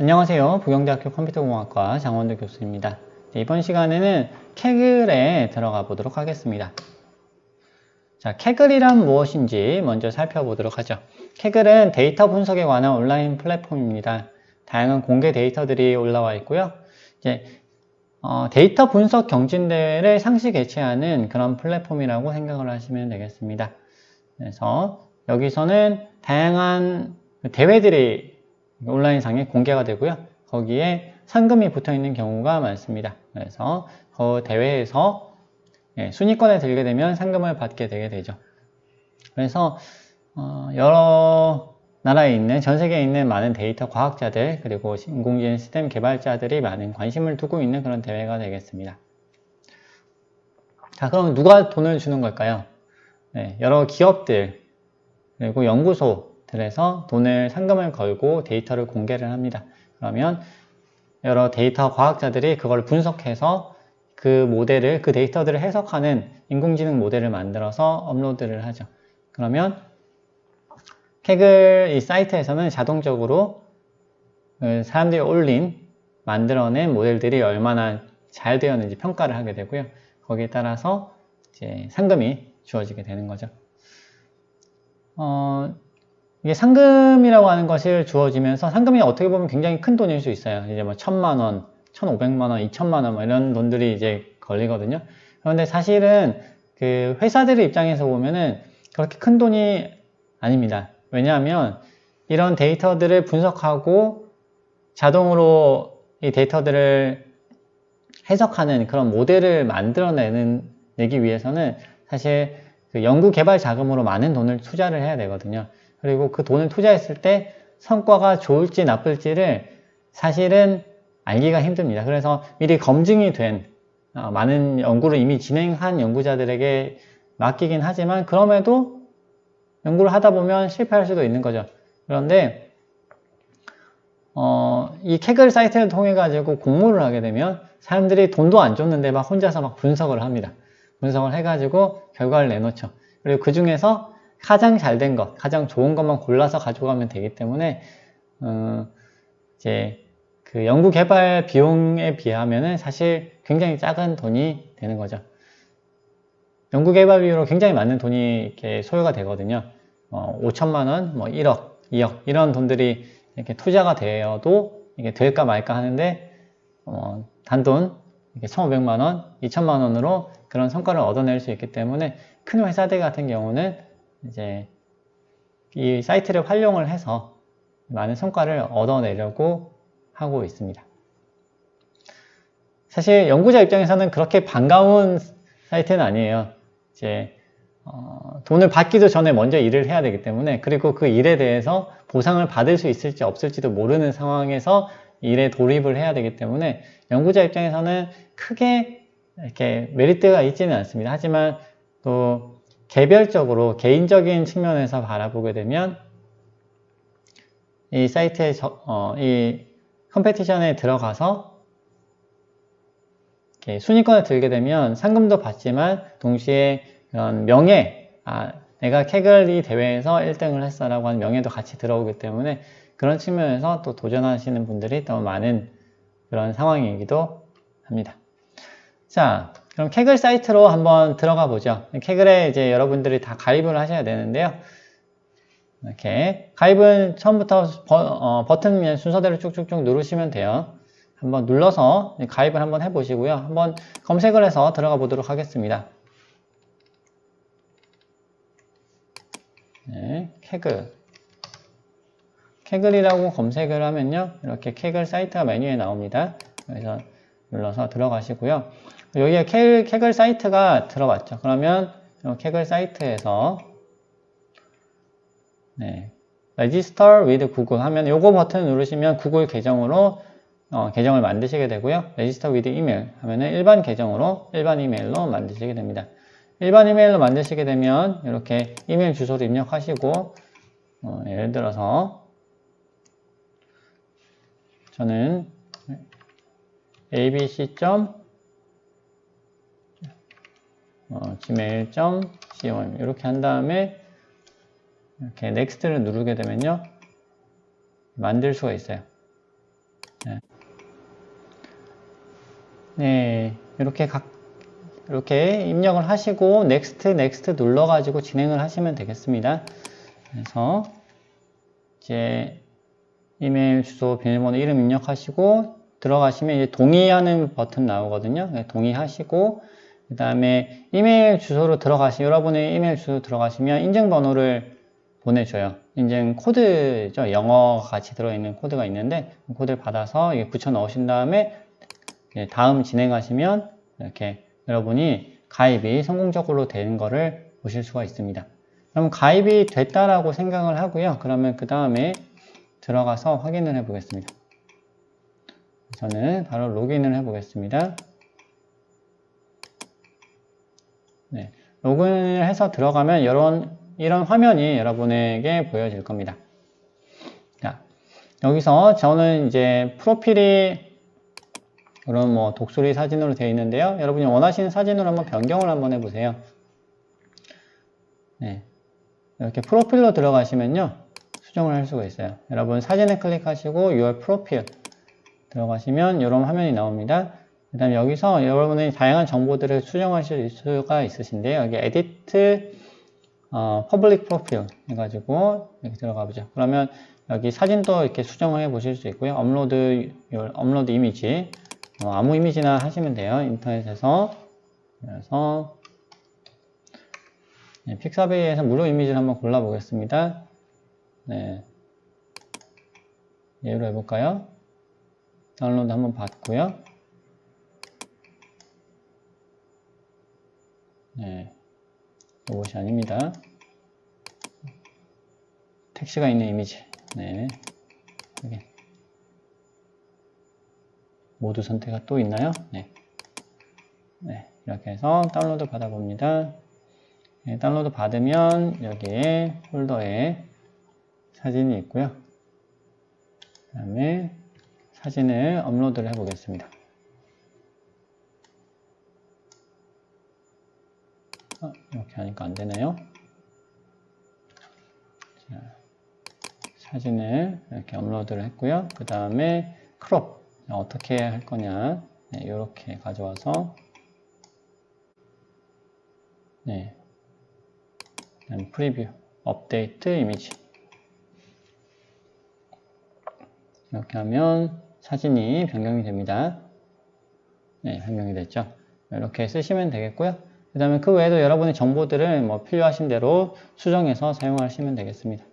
안녕하세요. 부경대학교 컴퓨터공학과 장원도 교수입니다. 네, 이번 시간에는 캐글에 들어가 보도록 하겠습니다. 자, 캐글이란 무엇인지 먼저 살펴보도록 하죠. 캐글은 데이터 분석에 관한 온라인 플랫폼입니다. 다양한 공개 데이터들이 올라와 있고요. 이제 어, 데이터 분석 경진대회를 상시 개최하는 그런 플랫폼이라고 생각을 하시면 되겠습니다. 그래서 여기서는 다양한 대회들이 온라인상에 공개가 되고요. 거기에 상금이 붙어 있는 경우가 많습니다. 그래서 그 대회에서 예, 순위권에 들게 되면 상금을 받게 되게 되죠. 그래서 어, 여러 나라에 있는 전 세계에 있는 많은 데이터 과학자들 그리고 인공지능 시스템 개발자들이 많은 관심을 두고 있는 그런 대회가 되겠습니다. 자, 그럼 누가 돈을 주는 걸까요? 네, 여러 기업들 그리고 연구소 들에서 돈을 상금을 걸고 데이터를 공개를 합니다. 그러면 여러 데이터 과학자들이 그걸 분석해서 그 모델을 그 데이터들을 해석하는 인공지능 모델을 만들어서 업로드를 하죠. 그러면 캐글 이 사이트에서는 자동적으로 그 사람들이 올린 만들어낸 모델들이 얼마나 잘 되었는지 평가를 하게 되고요. 거기에 따라서 이제 상금이 주어지게 되는 거죠. 어, 이게 상금이라고 하는 것을 주어지면서 상금이 어떻게 보면 굉장히 큰 돈일 수 있어요. 이제 뭐 천만 원, 천오백만 원, 이천만 원뭐 이런 돈들이 이제 걸리거든요. 그런데 사실은 그 회사들의 입장에서 보면은 그렇게 큰 돈이 아닙니다. 왜냐하면 이런 데이터들을 분석하고 자동으로 이 데이터들을 해석하는 그런 모델을 만들어내는 내기 위해서는 사실 그 연구 개발 자금으로 많은 돈을 투자를 해야 되거든요. 그리고 그 돈을 투자했을 때 성과가 좋을지 나쁠지를 사실은 알기가 힘듭니다. 그래서 미리 검증이 된 어, 많은 연구를 이미 진행한 연구자들에게 맡기긴 하지만 그럼에도 연구를 하다 보면 실패할 수도 있는 거죠. 그런데 어, 이 캐글 사이트를 통해 가지고 공모를 하게 되면 사람들이 돈도 안 줬는데 막 혼자서 막 분석을 합니다. 분석을 해가지고 결과를 내놓죠. 그리고 그 중에서 가장 잘 된 것, 가장 좋은 것만 골라서 가져가면 되기 때문에 어, 이제 그 연구 개발 비용에 비하면은 사실 굉장히 작은 돈이 되는 거죠. 연구 개발 비용으로 굉장히 많은 돈이 이렇게 소요가 되거든요. 어, 5천만 원, 뭐 1억, 2억 이런 돈들이 이렇게 투자가 되어도 이게 될까 말까 하는데 어, 단돈 1,500만 원, 2천만 원으로 그런 성과를 얻어낼 수 있기 때문에 큰 회사들 같은 경우는 이제 이 사이트를 활용을 해서 많은 성과를 얻어내려고 하고 있습니다. 사실 연구자 입장에서는 그렇게 반가운 사이트는 아니에요. 이제 어, 돈을 받기도 전에 먼저 일을 해야 되기 때문에 그리고 그 일에 대해서 보상을 받을 수 있을지 없을지도 모르는 상황에서 일에 돌입을 해야 되기 때문에 연구자 입장에서는 크게 이렇게 메리트가 있지는 않습니다. 하지만 또 개별적으로 개인적인 측면에서 바라보게 되면 이 사이트에 저, 어, 이 컴페티션에 들어가서 순위권을 들게 되면 상금도 받지만 동시에 그런 명예, 아, 내가 캐글리 대회에서 1등을 했어라고 하는 명예도 같이 들어오기 때문에 그런 측면에서 또 도전하시는 분들이 더 많은 그런 상황이기도 합니다. 자, 그럼 캐글 사이트로 한번 들어가 보죠. 캐글에 이제 여러분들이 다 가입을 하셔야 되는데요. 이렇게 가입은 처음부터 버, 어, 버튼 순서대로 쭉쭉쭉 누르시면 돼요. 한번 눌러서 가입을 한번 해보시고요. 한번 검색을 해서 들어가 보도록 하겠습니다. 네, 캐글. 캐글이라고 검색을 하면요. 이렇게 캐글 사이트가 메뉴에 나옵니다. 그래서 눌러서 들어가시고요. 여기에 캐글, 캐글 사이트가 들어왔죠. 그러면 캐글 사이트에서 네, Register with Google 하면 요거 버튼 누르시면 구글 계정으로 어, 계정을 만드시게 되고요. Register with Email 하면은 일반 계정으로 일반 이메일로 만드시게 됩니다. 일반 이메일로 만드시게 되면 이렇게 이메일 주소를 입력하시고 어, 예를 들어서 저는 abc. 어, gmail.com 이렇게 한 다음에 이렇게 넥스트를 누르게 되면요 만들 수가 있어요 네. 네, 이렇게 각 이렇게 입력을 하시고 next next 눌러 가지고 진행을 하시면 되겠습니다. 그래서 이제 이메일 주소 비밀번호 이름 입력하시고 들어가시면 이제 동의하는 버튼 나오거든요. 네, 동의하시고 그 다음에 이메일 주소로 들어가시 여러분의 이메일 주소 들어가시면 인증번호를 보내줘요. 인증 코드죠. 영어 같이 들어있는 코드가 있는데 그 코드를 받아서 붙여 넣으신 다음에 다음 진행하시면 이렇게 여러분이 가입이 성공적으로 된 거를 보실 수가 있습니다. 그럼 가입이 됐다라고 생각을 하고요. 그러면 그 다음에 들어가서 확인을 해 보겠습니다. 저는 바로 로그인을 해 보겠습니다. 네, 로그인을 해서 들어가면 이런, 이런 화면이 여러분에게 보여질 겁니다. 자, 여기서 저는 이제 프로필이 그런 뭐 독수리 사진으로 되어 있는데요. 여러분이 원하시는 사진으로 한번 변경을 한번 해보세요. 네. 이렇게 프로필로 들어가시면요. 수정을 할 수가 있어요. 여러분 사진을 클릭하시고 Your Profile 들어가시면 이런 화면이 나옵니다. 그 다음에 여기서 여러분의 다양한 정보들을 수정하실 수가 있으신데요. 여기 Edit 어, Public Profile 해가지고 이렇게 들어가 보죠. 그러면 여기 사진도 이렇게 수정을 해 보실 수 있고요. 업로드, 업로드 이미지 어, 아무 이미지나 하시면 돼요. 인터넷에서 그래서 네, 픽사베이에서 무료 이미지를 한번 골라 보겠습니다. 네. 예로 해볼까요? 다운로드 한번 받고요. 네. 로봇이 아닙니다. 택시가 있는 이미지. 네. 여기. 모두 선택가 또 있나요? 네. 네. 이렇게 해서 다운로드 받아봅니다. 네, 다운로드 받으면 여기에 폴더에 사진이 있고요. 그 다음에 사진을 업로드를 해 보겠습니다. 어, 이렇게 하니까 안 되네요. 자, 사진을 이렇게 업로드를 했고요. 그 다음에 크롭 어떻게 할 거냐 네, 이렇게 가져와서 네, 프리뷰 업데이트 이미지 이렇게 하면 사진이 변경이 됩니다. 네, 변경이 됐죠. 이렇게 쓰시면 되겠고요. 그 다음에 그 외에도 여러분의 정보들을 뭐 필요하신 대로 수정해서 사용하시면 되겠습니다.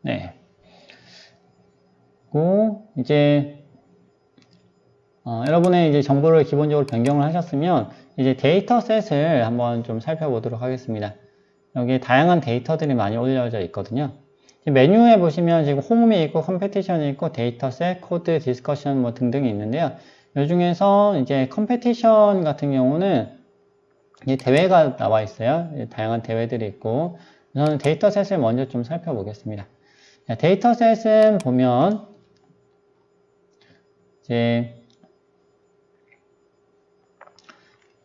네. 그리고 이제 어, 여러분의 이제 정보를 기본적으로 변경을 하셨으면 이제 데이터셋을 한번 좀 살펴보도록 하겠습니다. 여기 다양한 데이터들이 많이 올려져 있거든요. 메뉴에 보시면 지금 홈이 있고 컴페티션이 있고 데이터셋, 코드, 디스커션 뭐 등등이 있는데요. 이 중에서 이제 컴페티션 같은 경우는 이 대회가 나와 있어요. 다양한 대회들이 있고 저는 데이터셋을 먼저 좀 살펴보겠습니다. 데이터셋은 보면 이제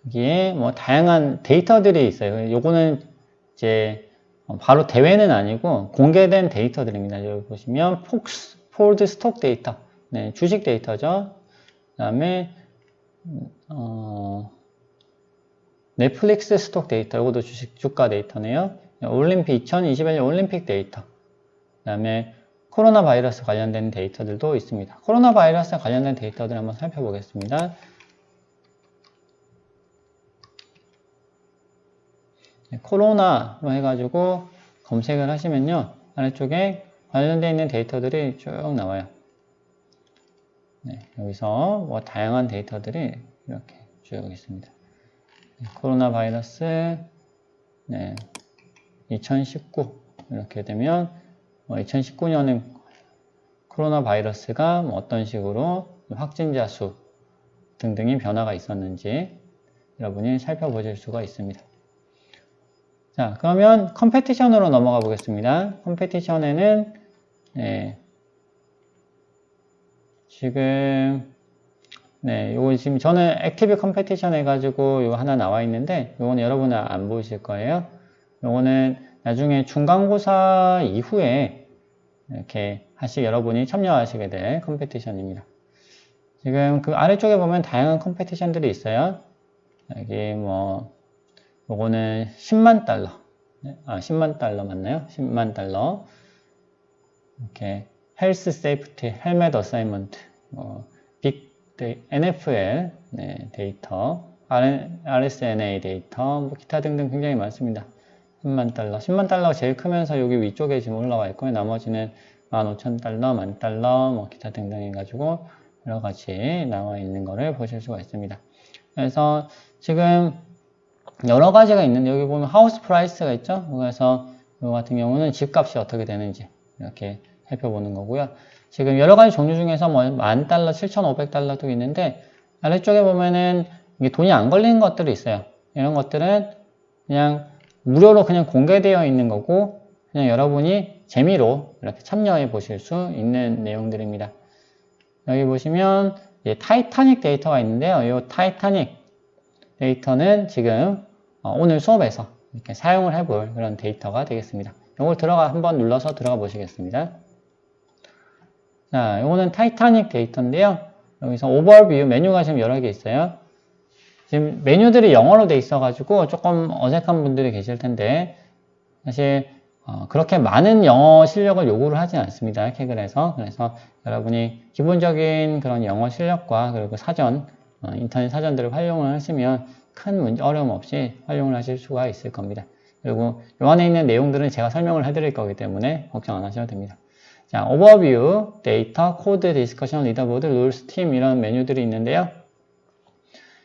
여기에 뭐 다양한 데이터들이 있어요. 요거는 이제 바로 대회는 아니고 공개된 데이터들입니다. 여기 보시면 폭스, 폴드 스톡 데이터, 네, 주식 데이터죠. 그 다음에 어, 넷플릭스 스톡 데이터, 이것도 주식 주가 데이터네요. 올림픽 2021년 올림픽 데이터. 그 다음에 코로나 바이러스 관련된 데이터들도 있습니다. 코로나 바이러스 관련된 데이터들 한번 살펴보겠습니다. 코로나로 해가지고 검색을 하시면요. 아래쪽에 관련되어 있는 데이터들이 쭉 나와요. 네, 여기서 뭐 다양한 데이터들이 이렇게 쭉 있습니다. 네, 코로나 바이러스 네, 2019 이렇게 되면 뭐 2019년은 코로나 바이러스가 뭐 어떤 식으로 확진자 수 등등의 변화가 있었는지 여러분이 살펴보실 수가 있습니다. 자, 그러면 컴페티션으로 넘어가 보겠습니다. 컴페티션에는 네, 지금 네, 요거 지금 저는 액티브 컴페티션 해가지고 요거 하나 나와 있는데 요거는 여러분은 안 보이실 거예요. 요거는 나중에 중간고사 이후에 이렇게 하시 여러분이 참여하시게 될 컴페티션입니다. 지금 그 아래쪽에 보면 다양한 컴페티션들이 있어요. 여기 뭐 요거는 10만 달러. 네, 아, 10만 달러 맞나요? 10만 달러. 이렇게 헬스 세이프티 헬멧 어사이먼트 뭐빅 NFL 네, 데이터 RSNA 데이터 뭐 기타 등등 굉장히 많습니다. 10만 달러. 10만 달러가 제일 크면서 여기 위쪽에 지금 올라와 있고요. 나머지는 15,000달러, 만 달러, 뭐 기타 등등 해가지고 여러 가지 나와 있는 거를 보실 수가 있습니다. 그래서 지금 여러 가지가 있는데 여기 보면 하우스 프라이스가 있죠. 그래서 이거 같은 경우는 집값이 어떻게 되는지 이렇게 살펴보는 거고요. 지금 여러 가지 종류 중에서 뭐 만 달러, 7,500달러도 있는데 아래쪽에 보면은 이게 돈이 안 걸리는 것들이 있어요. 이런 것들은 그냥 무료로 그냥 공개되어 있는 거고 그냥 여러분이 재미로 이렇게 참여해 보실 수 있는 내용들입니다. 여기 보시면 타이타닉 데이터가 있는데요. 이 타이타닉 데이터는 지금 어, 오늘 수업에서 이렇게 사용을 해볼 그런 데이터가 되겠습니다. 이걸 들어가 한번 눌러서 들어가 보시겠습니다. 자, 이거는 타이타닉 데이터인데요. 여기서 오버뷰 메뉴가 지금 여러 개 있어요. 지금 메뉴들이 영어로 돼 있어가지고 조금 어색한 분들이 계실 텐데 사실 어, 그렇게 많은 영어 실력을 요구를 하지 않습니다. 캐글에서 그래서 여러분이 기본적인 그런 영어 실력과 그리고 사전 어, 인터넷 사전들을 활용을 하시면 큰 문제 어려움 없이 활용을 하실 수가 있을 겁니다. 그리고 요 안에 있는 내용들은 제가 설명을 해드릴 거기 때문에 걱정 안 하셔도 됩니다. 자, 오버뷰, 데이터, 코드, 디스커션, 리더보드, 룰스, 팀 이런 메뉴들이 있는데요.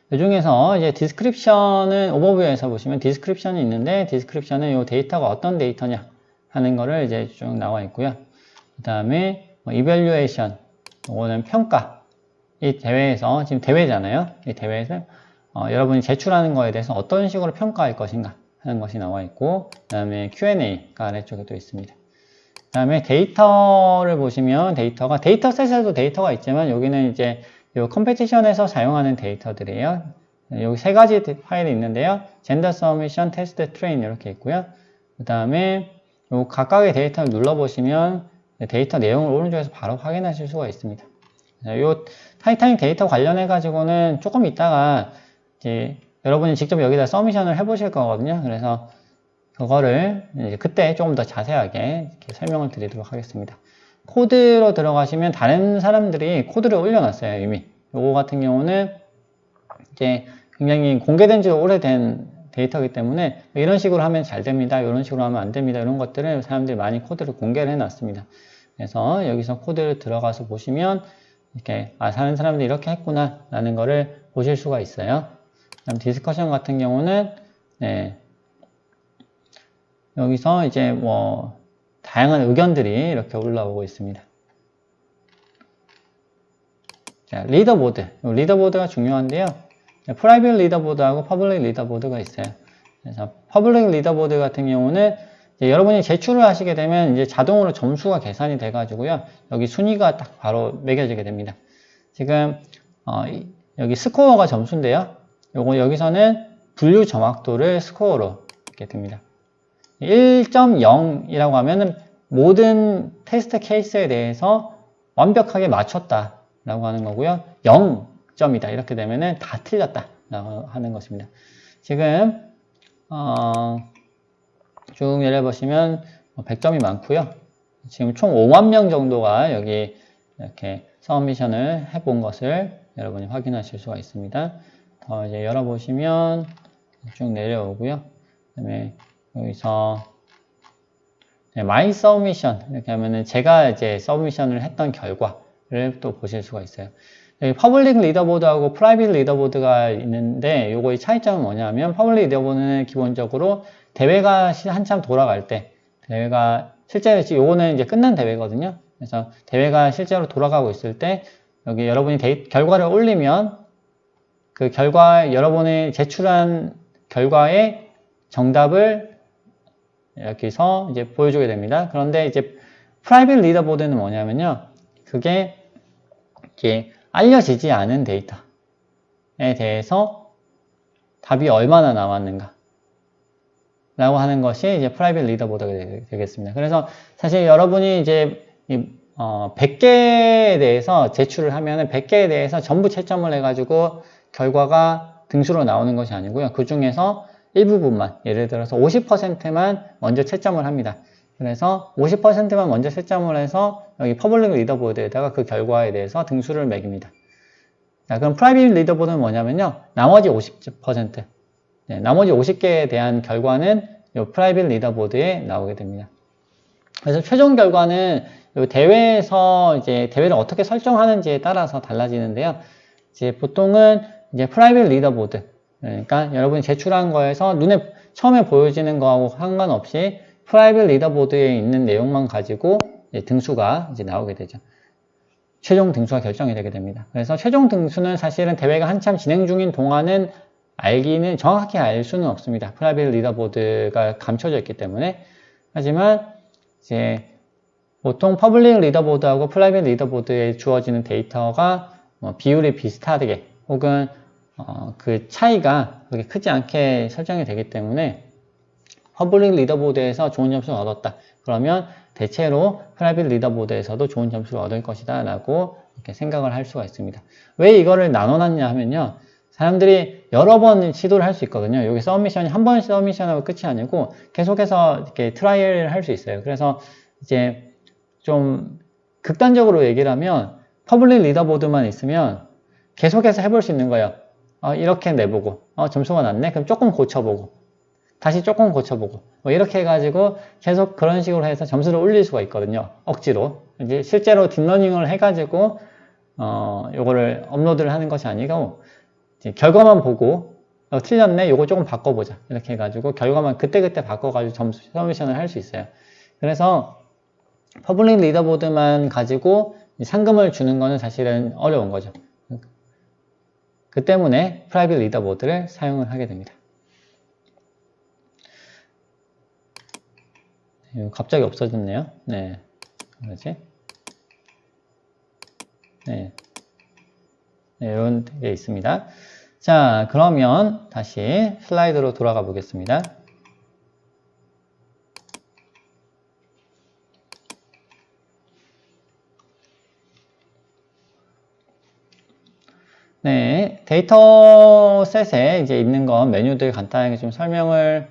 그 중에서 이제 디스크립션은 오버뷰에서 보시면 디스크립션이 있는데 디스크립션은 이 데이터가 어떤 데이터냐 하는 거를 이제 쭉 나와 있고요. 그 다음에 뭐 이밸류에이션 이거는 평가 이 대회에서 지금 대회잖아요. 이 대회에서 어, 여러분이 제출하는 거에 대해서 어떤 식으로 평가할 것인가 하는 것이 나와 있고 그 다음에 Q&A가 아래쪽에 또 있습니다. 그 다음에 데이터를 보시면 데이터가 데이터셋에도 데이터가 있지만 여기는 이제 이 컴페티션에서 사용하는 데이터들이에요. 여기 세 가지 파일이 있는데요. 젠더 서미션, 테스트, 트레인 이렇게 있고요. 그 다음에 요 각각의 데이터를 눌러보시면 데이터 내용을 오른쪽에서 바로 확인하실 수가 있습니다. 이 타이타닉 데이터 관련해 가지고는 조금 있다가 이제 여러분이 직접 여기다 서미션을 해보실 거거든요. 그래서 그거를 그때 조금 더 자세하게 설명을 드리도록 하겠습니다. 코드로 들어가시면 다른 사람들이 코드를 올려놨어요, 이미. 요거 같은 경우는 이제 굉장히 공개된 지 오래된 데이터이기 때문에 이런 식으로 하면 잘 됩니다. 이런 식으로 하면 안 됩니다. 이런 것들을 사람들이 많이 코드를 공개를 해놨습니다. 그래서 여기서 코드를 들어가서 보시면 이렇게 아 사는 사람들이 이렇게 했구나 라는 거를 보실 수가 있어요. 그다음 디스커션 같은 경우는 네, 여기서 이제 뭐 다양한 의견들이 이렇게 올라오고 있습니다. 자, 리더보드. 리더보드가 중요한데요. 프라이빗 리더보드하고 퍼블릭 리더보드가 있어요. 그래서 퍼블릭 리더보드 같은 경우는 여러분이 제출을 하시게 되면 이제 자동으로 점수가 계산이 돼 가지고요. 여기 순위가 딱 바로 매겨지게 됩니다. 지금 어, 여기 스코어가 점수인데요. 요거 여기서는 분류 정확도를 스코어로 이렇게 됩니다. 1.0이라고 하면은 모든 테스트 케이스에 대해서 완벽하게 맞췄다 라고 하는 거고요. 0점이다 이렇게 되면은 다 틀렸다 라고 하는 것입니다. 지금 어, 쭉 내려보시면 100점이 많고요. 지금 총 5만 명 정도가 여기 이렇게 서미션을 해본 것을 여러분이 확인하실 수가 있습니다. 더 이제 열어보시면 쭉 내려오고요. 그 다음에 여기서 마이 서미션 이렇게 하면은 제가 이제 서미션을 했던 결과를 또 보실 수가 있어요. 퍼블릭 리더보드하고 프라이빗 리더보드가 있는데 요거의 차이점은 뭐냐면 퍼블릭 리더보드는 기본적으로 대회가 한참 돌아갈 때 대회가 실제로 요거는 이제 끝난 대회거든요. 그래서 대회가 실제로 돌아가고 있을 때 여기 여러분이 데이, 결과를 올리면 그 결과 여러분이 제출한 결과의 정답을 이렇게서 이제 보여주게 됩니다. 그런데 이제 프라이빗 리더보드는 뭐냐면요. 그게 이게 알려지지 않은 데이터에 대해서 답이 얼마나 나왔는가 라고 하는 것이 이제 프라이빗 리더보드가 되- 되겠습니다. 그래서 사실 여러분이 이제 이, 어, 100개에 대해서 제출을 하면은 100개에 대해서 전부 채점을 해가지고 결과가 등수로 나오는 것이 아니고요. 그 중에서 일부분만, 예를 들어서 50%만 먼저 채점을 합니다. 그래서 50%만 먼저 채점을 해서 여기 퍼블릭 리더보드에다가 그 결과에 대해서 등수를 매깁니다. 자, 그럼 프라이빗 리더보드는 뭐냐면요. 나머지 50%, 네, 나머지 50개에 대한 결과는 이 프라이빗 리더보드에 나오게 됩니다. 그래서 최종 결과는 이 대회에서 이제 대회를 어떻게 설정하는지에 따라서 달라지는데요. 이제 보통은 이제 프라이빗 리더보드, 그러니까 여러분이 제출한 거에서 눈에 처음에 보여지는 거하고 상관없이 프라이빗 리더보드에 있는 내용만 가지고 이제 등수가 이제 나오게 되죠. 최종 등수가 결정이 되게 됩니다. 그래서 최종 등수는 사실은 대회가 한참 진행 중인 동안은 알기는 정확하게 알 수는 없습니다. 프라이빗 리더보드가 감춰져 있기 때문에. 하지만 이제 보통 퍼블릭 리더보드하고 프라이빗 리더보드에 주어지는 데이터가 뭐 비율이 비슷하게 혹은 어, 그 차이가 그렇게 크지 않게 설정이 되기 때문에 퍼블릭 리더보드에서 좋은 점수를 얻었다. 그러면 대체로 프라이빗 리더보드에서도 좋은 점수를 얻을 것이다 라고 이렇게 생각을 할 수가 있습니다. 왜 이거를 나눠놨냐 하면요. 사람들이 여러 번 시도를 할 수 있거든요. 여기 서미션이 한 번 서미션하고 끝이 아니고 계속해서 이렇게 트라이얼을 할수 있어요. 그래서 이제 좀 극단적으로 얘기를 하면 퍼블릭 리더보드만 있으면 계속해서 해볼 수 있는 거예요. 어, 이렇게 내보고 어, 점수가 낮네? 그럼 조금 고쳐보고 다시 조금 고쳐보고 뭐 이렇게 해가지고 계속 그런 식으로 해서 점수를 올릴 수가 있거든요. 억지로 이제 실제로 딥러닝을 해가지고 어, 요거를 업로드를 하는 것이 아니고 결과만 보고 어, 틀렸네 요거 조금 바꿔보자 이렇게 해가지고 결과만 그때그때 바꿔가지고 점수 서미션을 할 수 있어요. 그래서 퍼블릭 리더보드만 가지고 상금을 주는 거는 사실은 어려운 거죠. 그 때문에 프라이빗 리더보드를 사용을 하게 됩니다. 네, 갑자기 없어졌네요. 네. 뭐지? 네. 네, 이런 게 있습니다. 자, 그러면 다시 슬라이드로 돌아가 보겠습니다. 네, 데이터셋에 이제 있는 건 메뉴들 간단하게 좀 설명을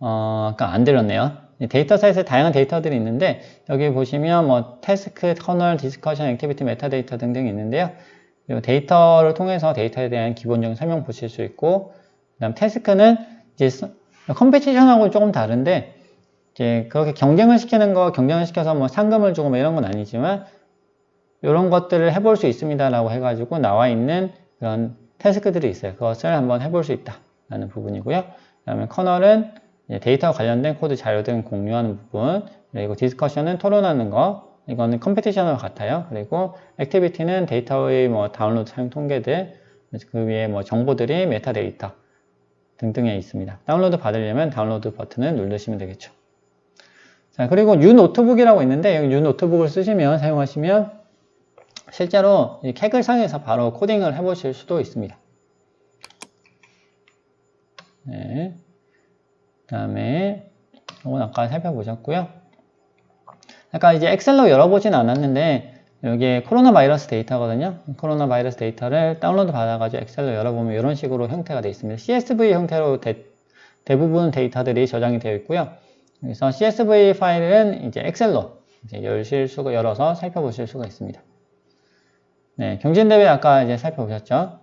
어, 아까 안 드렸네요. 이 데이터셋에 다양한 데이터들이 있는데 여기 보시면 뭐 태스크, 커널, 디스커션, 액티비티, 메타데이터 등등이 있는데요. 이 데이터를 통해서 데이터에 대한 기본적인 설명 보실 수 있고 그다음 태스크는 이제 컴페티션하고 조금 다른데 이제 그렇게 경쟁을 시키는 거 경쟁을 시켜서 뭐 상금을 주고 뭐 이런 건 아니지만 이런 것들을 해볼 수 있습니다라고 해가지고 나와 있는 그런 태스크들이 있어요. 그것을 한번 해볼 수 있다라는 부분이고요. 그다음에 커널은 데이터와 관련된 코드 자료 등 공유하는 부분, 그리고 디스커션은 토론하는 거, 이거는 컴페티션과 같아요. 그리고 액티비티는 데이터의 뭐 다운로드 사용 통계들, 그 위에 뭐 정보들이 메타데이터 등등에 있습니다. 다운로드 받으려면 다운로드 버튼을 누르시면 되겠죠. 자, 그리고 뉴 노트북이라고 있는데, 여기 뉴 노트북을 쓰시면, 사용하시면, 실제로 이 캑을 상에서 바로 코딩을 해보실 수도 있습니다. 네. 그 다음에 이건 아까 살펴보셨고요. 아까 이제 엑셀로 열어보진 않았는데 여기에 코로나 바이러스 데이터거든요. 코로나 바이러스 데이터를 다운로드 받아가지고 엑셀로 열어보면 이런 식으로 형태가 되어 있습니다. CSV 형태로 대, 대부분 데이터들이 저장이 되어 있고요. 그래서 CSV 파일은 이제 엑셀로 이제 열실 수가 열어서 살펴보실 수가 있습니다. 네, 경진대회 아까 이제 살펴보셨죠.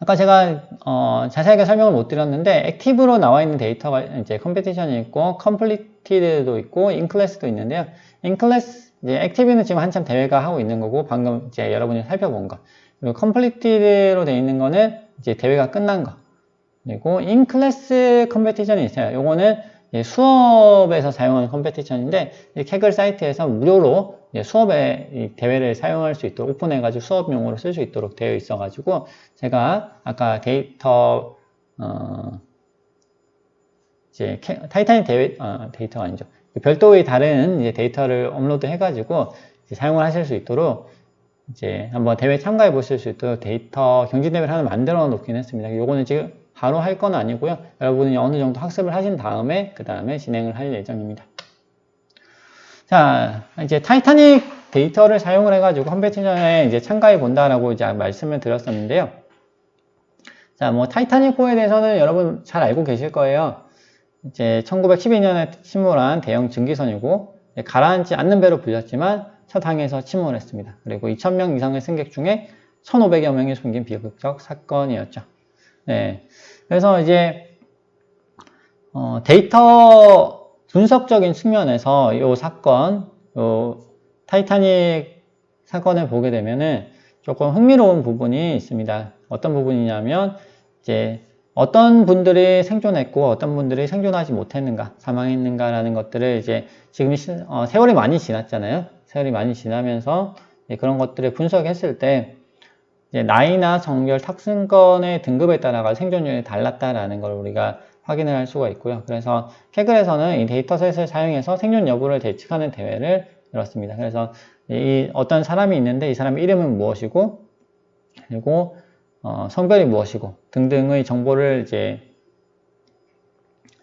아까 제가 어, 자세하게 설명을 못 드렸는데 액티브로 나와 있는 데이터가 이제 컴페티션이 있고 컴플리티드도 있고 인클래스도 있는데요. 인클래스 이제 액티브는 지금 한참 대회가 하고 있는 거고 방금 이제 여러분이 살펴본 거. 그리고 컴플리티드로 되어 있는 거는 이제 대회가 끝난 거. 그리고 인클래스 컴페티션이 있어요. 요거는 수업에서 사용하는 컴페티션인데 캐글 사이트에서 무료로 수업에 대회를 사용할 수 있도록 오픈해가지고 수업용으로 쓸 수 있도록 되어 있어가지고 제가 아까 데이터 어 이제 타이타닉 대회 어, 데이터가 아니죠 별도의 다른 이제 데이터를 업로드 해가지고 사용을 하실 수 있도록 이제 한번 대회 참가해 보실 수 있도록 데이터 경진 대회를 하나 만들어 놓긴 했습니다. 요거는 지금 바로 할 건 아니고요. 여러분이 어느 정도 학습을 하신 다음에 그 다음에 진행을 할 예정입니다. 자, 이제 타이타닉 데이터를 사용을 해가지고 컴페티션에 이제 참가해 본다라고 이제 말씀을 드렸었는데요. 자, 뭐 타이타닉 호에 대해서는 여러분 잘 알고 계실 거예요. 이제 1912년에 침몰한 대형 증기선이고 가라앉지 않는 배로 불렸지만 첫 항에서 침몰을 했습니다. 그리고 2,000명 이상의 승객 중에 1,500여 명이 숨긴 비극적 사건이었죠. 네. 그래서 이제 어, 데이터 분석적인 측면에서 이 사건, 요 타이타닉 사건을 보게 되면은 조금 흥미로운 부분이 있습니다. 어떤 부분이냐면 이제 어떤 분들이 생존했고 어떤 분들이 생존하지 못했는가, 사망했는가라는 것들을 이제 지금 시, 어, 세월이 많이 지났잖아요. 세월이 많이 지나면서 그런 것들을 분석했을 때 나이나 성별, 탁승권의 등급에 따라가 생존율이 달랐다라는 걸 우리가 확인을 할 수가 있고요. 그래서 캐글에서는 이 데이터셋을 사용해서 생존 여부를 예측하는 대회를 열었습니다. 그래서 이 어떤 사람이 있는데 이 사람의 이름은 무엇이고 그리고 어, 성별이 무엇이고 등등의 정보를 이제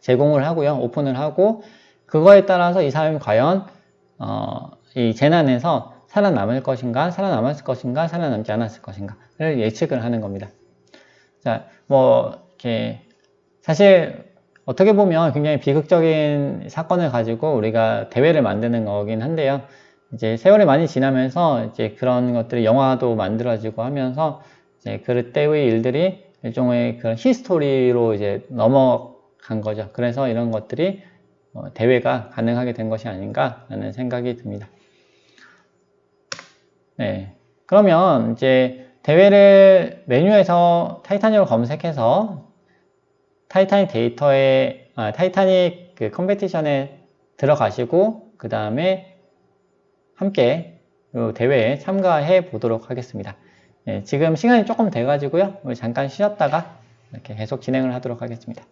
제공을 하고요. 오픈을 하고 그거에 따라서 이 사람이 과연 어, 이 재난에서 살아남을 것인가, 살아남았을 것인가, 살아남지 않았을 것인가를 예측을 하는 겁니다. 자, 뭐 이렇게 사실 어떻게 보면 굉장히 비극적인 사건을 가지고 우리가 대회를 만드는 거긴 한데요. 이제 세월이 많이 지나면서 이제 그런 것들이 영화도 만들어지고 하면서 이제 그때의 일들이 일종의 그런 히스토리로 이제 넘어간 거죠. 그래서 이런 것들이 어, 대회가 가능하게 된 것이 아닌가라는 생각이 듭니다. 네. 그러면 이제 대회를 메뉴에서 타이타닉을 검색해서 타이타닉 데이터에 아, 타이타닉 그 컴페티션에 들어가시고 그 다음에 함께 대회에 참가해 보도록 하겠습니다. 네, 지금 시간이 조금 돼 가지고요. 잠깐 쉬었다가 이렇게 계속 진행을 하도록 하겠습니다.